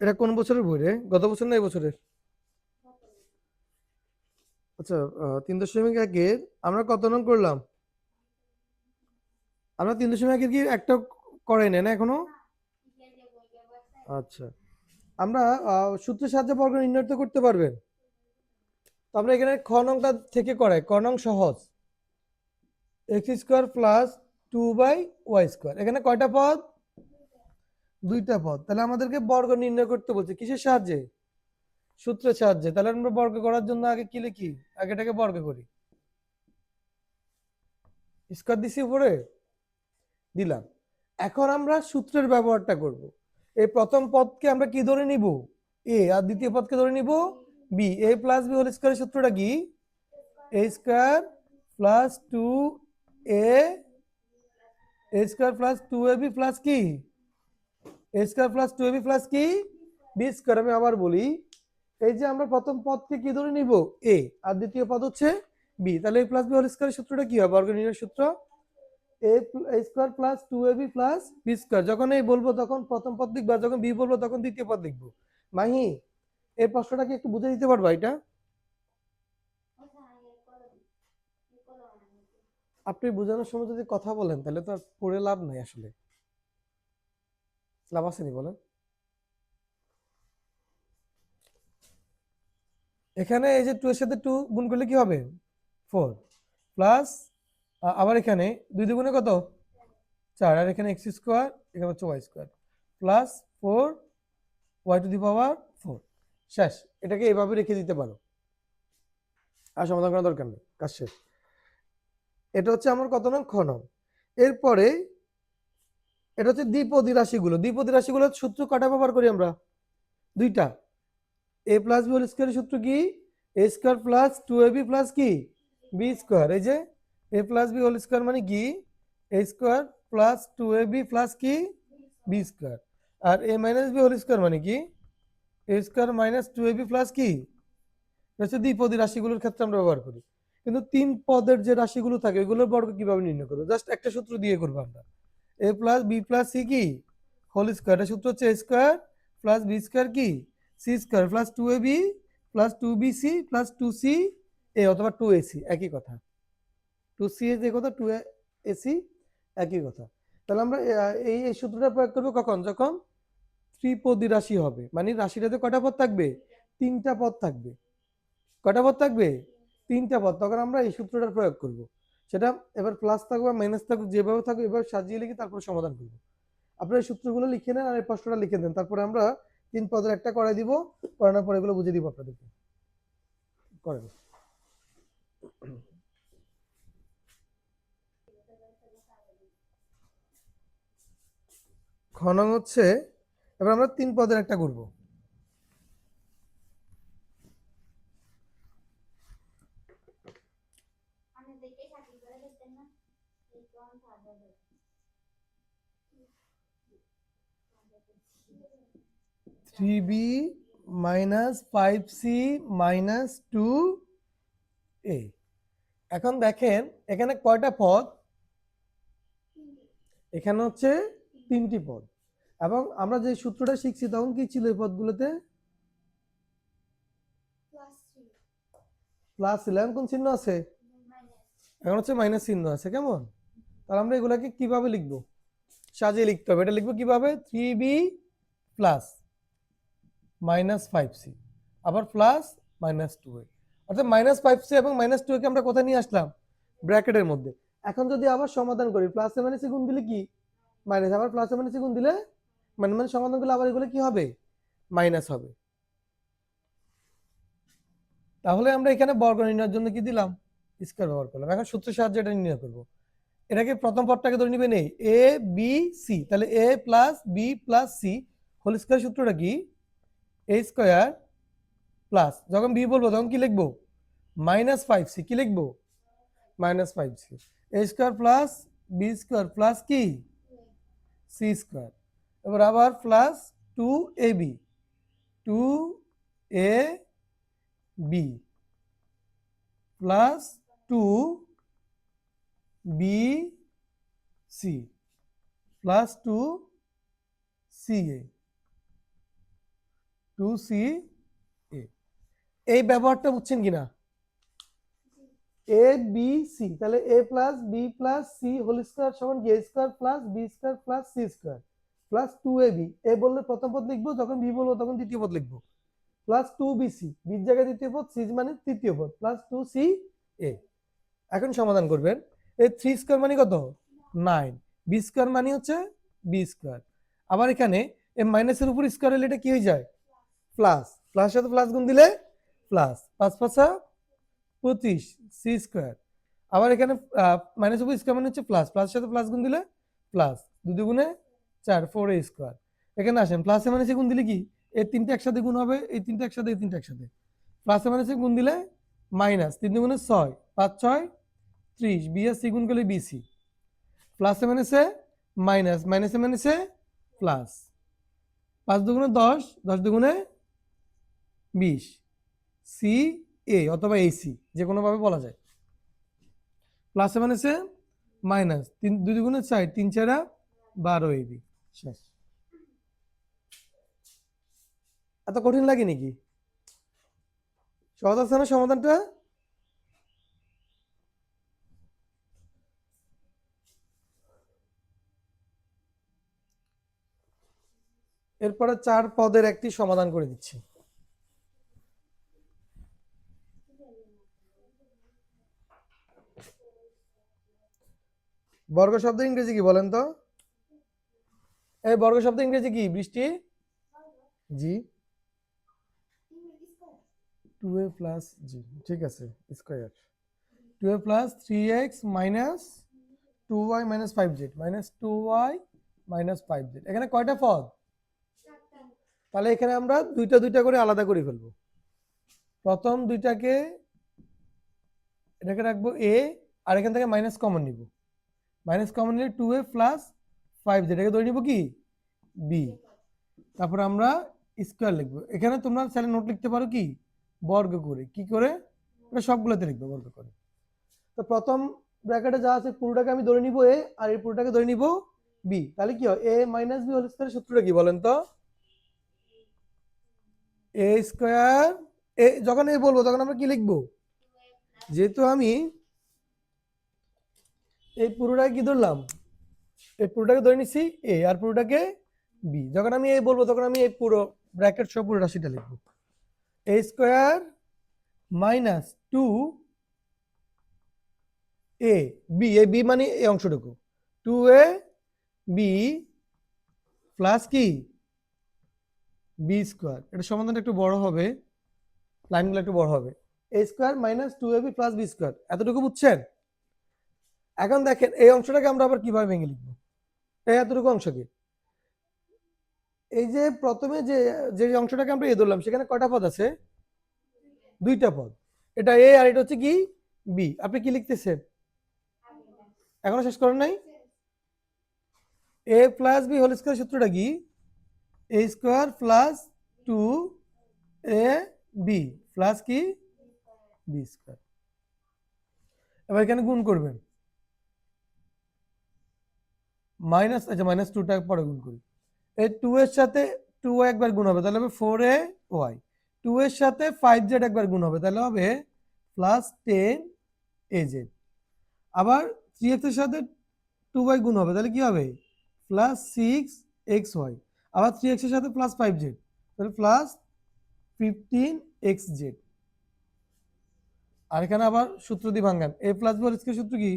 এটা কোন বছরের বই রে? গত বছর না এই বছরের? আচ্ছা তিন দশমিক একের আমরা কত নং করলাম? আমরা তিন দশমিক একের কি একটা করাই না এখনও? আচ্ছা আমরা সূত্রের সাহায্যে বর্গ নির্ণয় করতে পারবেন। তো আমরা এখানে খ নংটা থেকে করাই, ক নং সহজ। X square plus two by y square, এখানে কয়টা পদ? দুইটা পদ। তাহলে আমাদেরকে বর্গ নির্ণয় করতে বলছে, কিসের সাহায্যে? সূত্রের সাহায্যে। তাহলে আমরা বর্গ করার জন্য আগে কি লিখি? আগে এটাকে বর্গ করি। স্কোয়ার দিছি উপরে? দিলাম। এখন আমরা সূত্রের ব্যবহারটা করব। এই প্রথম পদকে আমরা কি ধরে নিব? এ। আর দ্বিতীয় পদকে ধরে নিব? B. A plus B whole স্কোয়ারের সূত্রটা কি? A square plus two A square plus two A B plus কি? A square plus two A B plus কি? বি স্কোয়ার আমি আবার বলি, এই যে আমরা প্রথম পদকে কি ধরে নিব? এ আর দ্বিতীয় পদ হচ্ছে বি তাহলে এ প্লাস বি হোল স্কোয়ারের সূত্রটা কি হবে? বর্গ নির্ণয়ের সূত্র? A square plus two A B plus B square যখন এই বলব তখন প্রথম পদ লিখব, আর যখন বি বলব তখন দ্বিতীয় পদ লিখব। মাহি এই প্রশ্নটা কি একটু বুঝে দিতে পারবা এটা? আপনি বোঝানোর সময় যদি কথা বলেন, তাহলে তো আর পড়ে লাভ নাই আসলে। লাভ আসেনি বলেন। এখানে এই যে টু এর সাথে টু গুণ করলে কি হবে? ফোর প্লাস আবার এখানে দুই দুগুণে কত? চার, আর এখানে এক্স স্কোয়ার এখানে হচ্ছে y square plus four y to the power four শেষ, এটাকে এভাবে রেখে দিতে পারো। আর সমাধান করার দরকার নেই, কাজ শেষ। এটা হচ্ছে আমার কত নং? খ এরপরে এটা হচ্ছে দ্বিপদী রাশিগুলো। দ্বিপদী রাশিগুলোর সূত্র কটা ব্যবহার করি আমরা। দুইটা। এ প্লাস বি হোল স্কোয়ারের সূত্র কি? A square plus two A B plus কি? বি স্কোয়ার এই যে A plus B whole square মানে কি? A square plus two A B plus কি? B square R A minus B whole square মানে কি? A square minus two A B plus কি? হচ্ছে দ্বিপদী রাশিগুলোর ক্ষেত্রে আমরা ব্যবহার করি। কিন্তু তিন পদের যে রাশিগুলো থাকে, ওইগুলোর বর্গ কীভাবে নির্ণয় করব? জাস্ট একটা সূত্র দিয়ে করব আমরা। A plus B plus C কি? হোল স্কোয়ার এটা সূত্র হচ্ছে A square plus B square কি? C square plus two A B plus two B C plus two C A অথবা টু এ সি একই কথা। টু সি এ যে কথা টু এ সি একই কথা। তাহলে আমরা এই এই সূত্রটা প্রয়োগ করব কখন? যখন ত্রিপদী রাশি হবে মানে রাশিটাতে কটা পদ থাকবে? তিনটা পদ থাকবে। কটা পদ থাকবে? তিনটা পদ। তখন আমরা এই সূত্রটার প্রয়োগ করব। সেটা এবার প্লাস থাকুক বা মাইনাস থাকুক, যেভাবে থাকুক, এভাবে সাজিয়ে লিখে তারপর সমাধান করব। আপনারা সূত্রগুলো লিখে নেন আর এই প্রশ্নটা লিখে দেন। তারপরে আমরা তিন পদের একটা করে দিব, করানোর পর এগুলো বুঝিয়ে দিব আপনাদেরকে। করেন। খনং হচ্ছে, এবার আমরা তিন পদের একটা করব। Three B minus five C minus two A এখন দেখেন, এখানে কয়টা পদ? এখানে হচ্ছে তিনটি পদ। এবং আমরা যে সূত্রটা শিখছি, তখন কি ছিল এই পদগুলোতে? প্লাস এখন কোন চিহ্ন আছে? এখন হচ্ছে মাইনাস চিহ্ন আছে, কেমন? তাহলে আমরা এগুলাকে কীভাবে লিখব? সাজিয়ে লিখতে হবে। এটা লিখব কীভাবে? Three B plus minus five C আবার প্লাস মাইনাস টু এ অর্থাৎ মাইনাস ফাইভ সি এবং মাইনাস টু কে আমরা কোথায় নিয়ে আসলাম? ব্র্যাকেটের মধ্যে। এখন যদি আবার সমাধান করি প্লাস এ মাইনাসে গুণ দিলে কি? মাইনাস আবার প্লাস এ মাইনাসে গুণ দিলে? মানে মানে সমাধান করলে আবার এগুলো কি হবে? মাইনাস হবে। তাহলে আমরা এখানে বর্গ নির্ণয়ের জন্য কি দিলাম? স্কোয়ার ব্যবহার করলাম। এখন সূত্রের সাহায্যে এটা নির্ণয় করব। এটাকে প্রথম পদটাকে ধরে নিবেন এই এ বি সি তাহলে A plus B plus C whole square সূত্রটা কি? এ স্কোয়ার প্লাস যখন বি বলব তখন কি লিখব? মাইনাস ফাইভ সি কি লিখব? Minus five C A square plus B square plus কি? সি স্কোয়ার এবার আবার plus two A B two A B plus two B C plus two C A two C A এই ব্যবহারটা বুঝছেন কিনা? A B C তাহলে A plus B plus C whole square সমান A square plus B square plus C square plus two A B A বললে প্রথম পদ লিখব, যখন বি বলব তখন দ্বিতীয় পদ লিখব। প্লাস টু বি সি বির জায়গায় দ্বিতীয় পদ সি মানে তৃতীয় পদ প্লাস টু সি এ এখন সমাধান করবেন। এই থ্রি স্কোয়ার মানে কত? নাইন বি স্কোয়ার মানে হচ্ছে বি স্কোয়ার আবার এখানে এই মাইনাসের উপর স্কোয়ার হলে এটা কি হয়ে যায়? প্লাস প্লাস সাথে প্লাস গুণ দিলে প্লাস পাঁচ পাঁচা পঁচিশ সি স্কোয়ার আবার এখানে মাইনাস উপর স্কোয়ার মানে হচ্ছে প্লাস প্লাস সাথে প্লাস গুণ দিলে প্লাস দুই গুণে চার ফোর এ স্কোয়ার এখানে আসেন প্লাসে মাইনাসে গুণ দিলে কি? এই তিনটে একসাথে গুণ হবে, এই তিনটে একসাথে, এই তিনটে একসাথে। প্লাসে মাইনাসে গুণ দিলে মাইনাস তিন দুগুণে ছয়, পাঁচ ছয় ত্রিশ বি আর সি গুণ করলে বিসি প্লাসে মাইনাসে মাইনাস মাইনাসে মাইনাসে প্লাস পাঁচ দুগুণে দশ দশ দুগুণে বিশ। সি এ অথবা এসি যে কোনোভাবে বলা যায়। প্লাসে মাইনাসে মাইনাস তিন, দুই দুগুণে চার, তিন চারা বারো এবি শেষ। এত কঠিন লাগে নাকি? সহজ আছে না সমাধানটা? এরপরে চার পদের একটি সমাধান করে দিচ্ছি। বর্গ শব্দ ইংরেজি কি বলেন তো? এই বর্গ শব্দ ইংরেজি কি? বৃষ্টি? জি। টু এ প্লাস, জি, ঠিক আছে, square. Two A plus three x minus two y minus five z, minus two y minus five z. এখানে কয়টা পদ? তাহলে এখানে আমরা দুইটা দুইটা করে আলাদা করে ফেলব। প্রথম দুইটাকে এটাকে রাখব এ আর এখান থেকে মাইনাস কমন নিব। মাইনাস কমন নিলে টু এ প্লাস ফাইভ যেটাকে ধরে নিব কি? বি তারপর আমরা স্কোয়ার লিখব। এখানে তোমরা স্যালে নোট লিখতে পারো কি? বর্গ করে। কি করে? এটা সবগুলোতে লিখবে, বর্গ করে। তো প্রথম ব্র্যাকেটে যা আছে, পুরোটাকে আমি ধরে নিব এ আর এই পুরোটাকে ধরে নিব বি তাহলে কি হয়? এ মাইনাস বি হোল স্কোয়ারের সূত্রটা কি বলেন তো? এ স্কোয়ার এ যখন এ বলব, তখন আমরা কি লিখব? যেহেতু আমি এই পুরোটাকে কি ধরলাম? এই পুরোটাকে ধরে নিচ্ছি এ আর পুরোটাকে বি যখন আমি এই বলব, তখন আমি এই পুরো ব্র্যাকেট সহ পুরো রাশিটা লিখব। A square minus two A B A B মানে এই অংশটুকু। টু এ বি প্লাস কি? বি স্কোয়ার এটা সমাধানটা একটু বড় হবে। লাইনগুলো একটু বড় হবে। A square minus two A B plus B square এতটুকু বুঝছেন? এখন দেখেন, এই অংশটাকে আমরা আবার কীভাবে ভেঙে লিখব? এই এতটুকু অংশকে। এই যে প্রথমে যে যে অংশটাকে আমরা এ ধরলাম, সেখানে কয়টা পদ আছে? দুইটা পদ। এটা এ আর এটা হচ্ছে কি? বি আপনি কি লিখতেছেন? এখনও শেষ করেন নাই? A plus B whole square সূত্রটা কি? A square plus two A B plus কি? বি স্কোয়ার এবার এখানে গুণ করবেন। মাইনাস আচ্ছা মাইনাস টুটা পরে গুণ করি। এই টু এর সাথে টু একবার গুণ হবে, তাহলে হবে ফোর এ ওয়াই টু এর সাথে ফাইভ জেড একবার গুণ হবে, তাহলে হবে প্লাস টেন এ জেড আবার থ্রি এক্সের সাথে টু ওয়াই গুণ হবে, তাহলে কি হবে? প্লাস সিক্স এক্স ওয়াই আবার থ্রি এক্সের সাথে প্লাস ফাইভ জেড তাহলে প্লাস ফিফটিন এক্স জেড আর এখানে আবার সূত্র দিয়ে ভাঙ্গান এ প্লাস বি স্কোয়ার সূত্র কি?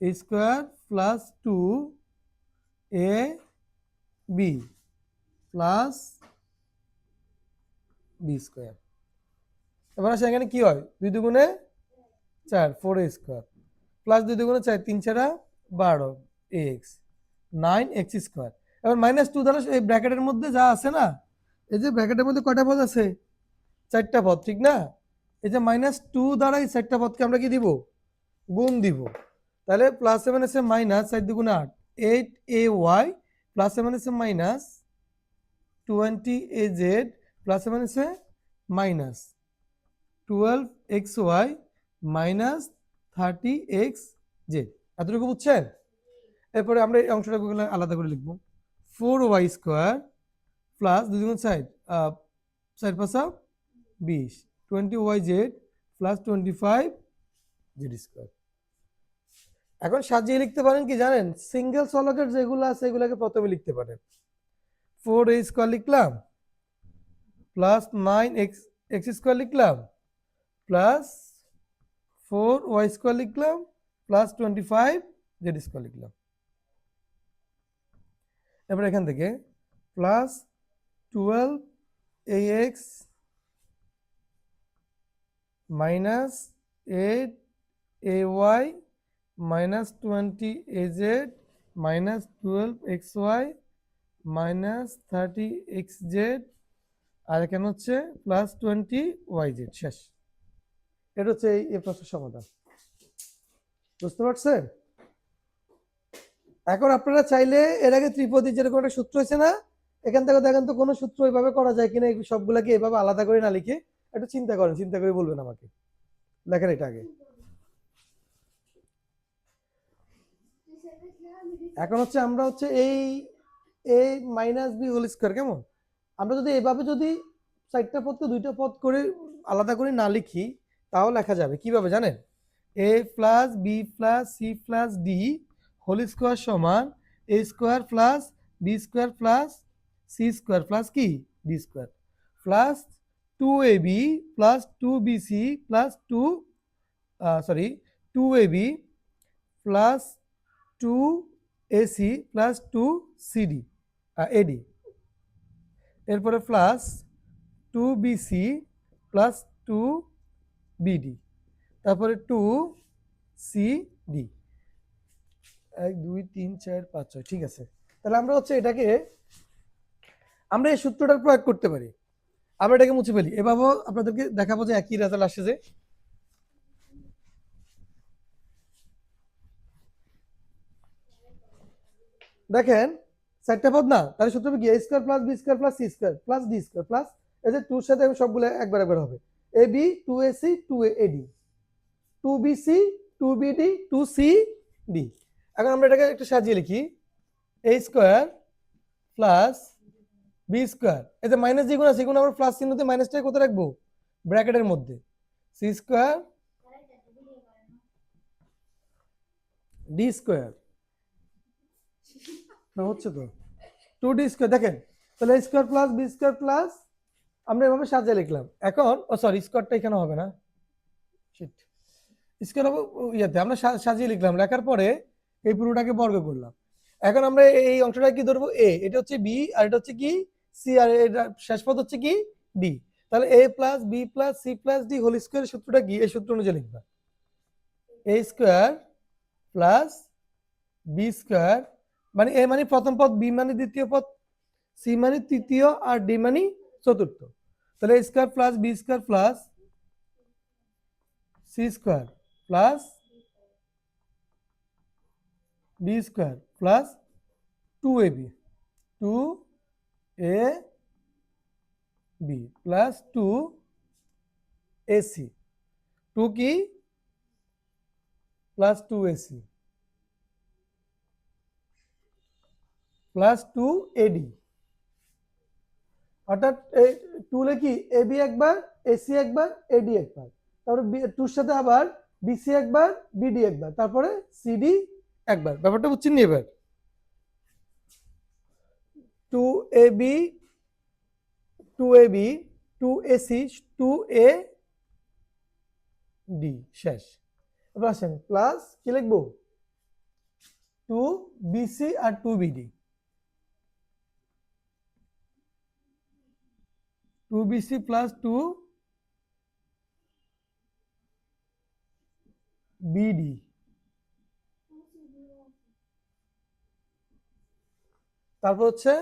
A square plus two A B plus B square এবার আসে এখানে কি হয়? দুই দুগুণে চার ফোর এ স্কোয়ার প্লাস দুই দুগুণে চার, তিন ছাড়া বারো এক্স নাইন এক্স স্কোয়ার এবার মাইনাস টু দ্বারা এই ব্র্যাকেটের মধ্যে যা আছে না, এই যে ব্র্যাকেটের মধ্যে কয়টা পদ আছে? চারটা পদ, ঠিক না? এই যে মাইনাস টু দ্বারা এই চারটা পদকে আমরা কি দিব? গুণ দিব। তাহলে প্লাস সেভেন এসে মাইনাস চার দুগুণে আট eight A Y plus seven এসে minus twenty A Z plus seven এসে minus twelve X Y minus thirty X Z এতটুকু বুঝছেন? এরপরে আমরা এই অংশটাকে আলাদা করে লিখব। ফোর ওয়াই স্কোয়ার প্লাস দুই দুগুণ সাইড চার পাঁচা বিশ। Twenty Y Z plus twenty five Z square. এখন সাজিয়ে লিখতে পারেন কি জানেন? সিঙ্গেল সলকেট যেগুলো আছে এগুলোকে প্রথমে লিখতে পারেন। ফোর এ স্কোয়ার লিখলাম, plus nine X X square লিখলাম, প্লাস ফোর ওয়াই স্কোয়ার লিখলাম, plus twenty five Z square লিখলাম। এবার এখান থেকে plus twelve A X minus eight A Y minus twenty A Z minus twelve X Y minus thirty X Z আর এখানে হচ্ছে plus twenty Y Z শেষ। এটা হচ্ছে এই প্রশ্নের সমাধান। বুঝতে পারছেন? এখন আপনারা চাইলে এর আগে ত্রিপদী যেরকম একটা সূত্র হয়েছে না, এখান থেকে দেখেন তো কোনো সূত্র ওইভাবে করা যায় কিনা সবগুলাকে এভাবে আলাদা করে না লিখে একটু চিন্তা করেন, চিন্তা করে বলবেন আমাকে। লেখেন এটা আগে। এখন হচ্ছে আমরা হচ্ছে এই A minus B whole square কেমন? আমরা যদি এভাবে যদি চারটা পদকে দুইটা পদ করে আলাদা করে না লিখি, তাও লেখা যাবে। কীভাবে জানেন? A plus B plus C plus D whole square সমান A square plus B square plus C square plus কি? D square plus two A B plus two B C plus two sorry two A B plus two AC plus two CD AD এরপরে plus two BC plus two BD তারপরে two C D এক, দুই, তিন, চার, পাঁচ, ছয়, ঠিক আছে। তাহলে আমরা হচ্ছে এটাকে, আমরা এই সূত্রটার প্রয়োগ করতে পারি। আমরা এটাকে মুছে ফেলি। এভাবেও আপনাদেরকে দেখাবো যে একই রেজাল্ট আসে যে। দেখেন, চারটা পদ না, তাহলে সূত্র কি? A square plus B square plus C square plus D square plus এই যে টুর সাথে সবগুলো একবার একবার হবে। A B two A C two A D two B C two B D two C D এখন আমরা এটাকে একটু সাজিয়ে লিখি। A square plus B square এতে মাইনাস যে যেগুলো আছে সেগুলো আমরা প্লাস চিহ্নতে মাইনাসটা কোথায় রাখব? ব্র্যাকেটের মধ্যে। সি স্কোয়ার ডি স্কোয়ার না, হচ্ছে তো। টু ডি স্কোয়ার দেখেন, তাহলে square plus B square plus আমরা এভাবে সাজিয়ে লিখলাম। এখন, ও সরি স্কোয়ারটা এখানে হবে না। স্কোয়ার ইয়াতে আমরা সাজিয়ে লিখলাম। লেখার পরে এই পুরোটাকে বর্গ করলাম। এখন আমরা এই- অংশটা কি ধরবো? এ এটা হচ্ছে বি আর এটা হচ্ছে কি? সি আর এটা শেষ পদ হচ্ছে কি? ডি তাহলে A plus B plus C plus D whole স্কোয়ারের সূত্রটা কি? এই সূত্র অনুযায়ী লিখবা। A square plus B square মানে এ মানে প্রথম পদ বি মানে দ্বিতীয় পদ সি মানে তৃতীয়, আর ডি মানে চতুর্থ। তাহলে square plus B square plus C square plus D square plus two A B two A B plus two A C two কি? Plus two A C plus two AD অর্থাৎ টুলে কি? AB একবার AC একবার এডি একবার। তারপরে টুর সাথে আবার বিসি একবার বিডি একবার। তারপরে সিডি একবার, ব্যাপারটা বুঝছেন নি এবার? Two A B two A B two AC two A D শেষ। এবার আসেন প্লাস কি লিখব? টু বিসি আর two BD two BC plus two BD তারপর হচ্ছে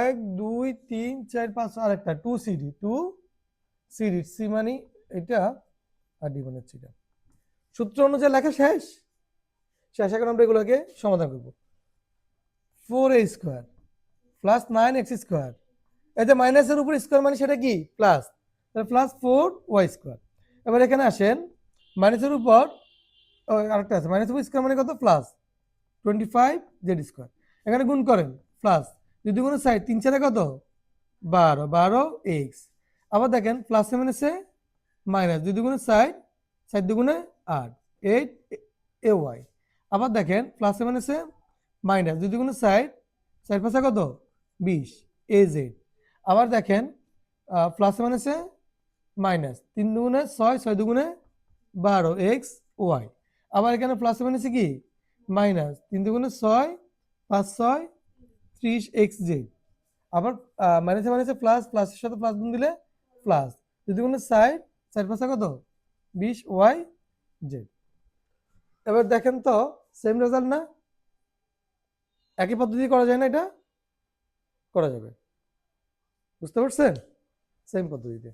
এক, দুই, তিন, চার, পাঁচ আর একটা two CD two CD C মানে এটা আর ডি মানে হচ্ছে এটা। সূত্র অনুযায়ী লেখা শেষ? শেষ, এখন আমরা এগুলোকে সমাধান করব। Four A square plus nine X square যে মাইনাসের উপর স্কোয়ার মানে সেটা কি? প্লাস তাহলে প্লাস ফোর ওয়াই স্কোয়ার এবার এখানে আসেন মাইনাসের উপর আরেকটা আছে মাইনাসের উপর স্কোয়ার মানে কত? Plus twenty five Z square এখানে গুণ করেন প্লাস যদি কোনো সাইড তিন চারে কত? বারো বারো এক্স আবার দেখেন প্লাসে মাইনাসে মাইনাস দুই দুগুণে সাইড সাইড দুগুণে আট এইট এ ওয়াই আবার দেখেন প্লাসে মাইনাসে মাইনাস দুই দুগুণে সাইড সাইড পাশে কত? বিশ এ জেড আবার দেখেন প্লাসে মাইনাসে মাইনাস তিন দুগুণে ছয় ছয় দুগুণে বারো এক্স ওয়াই আবার এখানে প্লাসে মাইনাসে কি? মাইনাস তিন দুগুণে ছয়, পাঁচ ছয়, ত্রিশ এক্স জে। আবার মাইনাসে মাইনাসে প্লাস প্লাসের সাথে প্লাস গুণ দিলে প্লাস যদি কোনো সাইড সাইড পাশে কত? বিশ ওয়াই জেড এবার দেখেন তো সেম রেজাল্ট না? একই পদ্ধতি করা যায় না এটা? করা যাবে। বুঝতে পারছেন? সেম পদ্ধতিতে।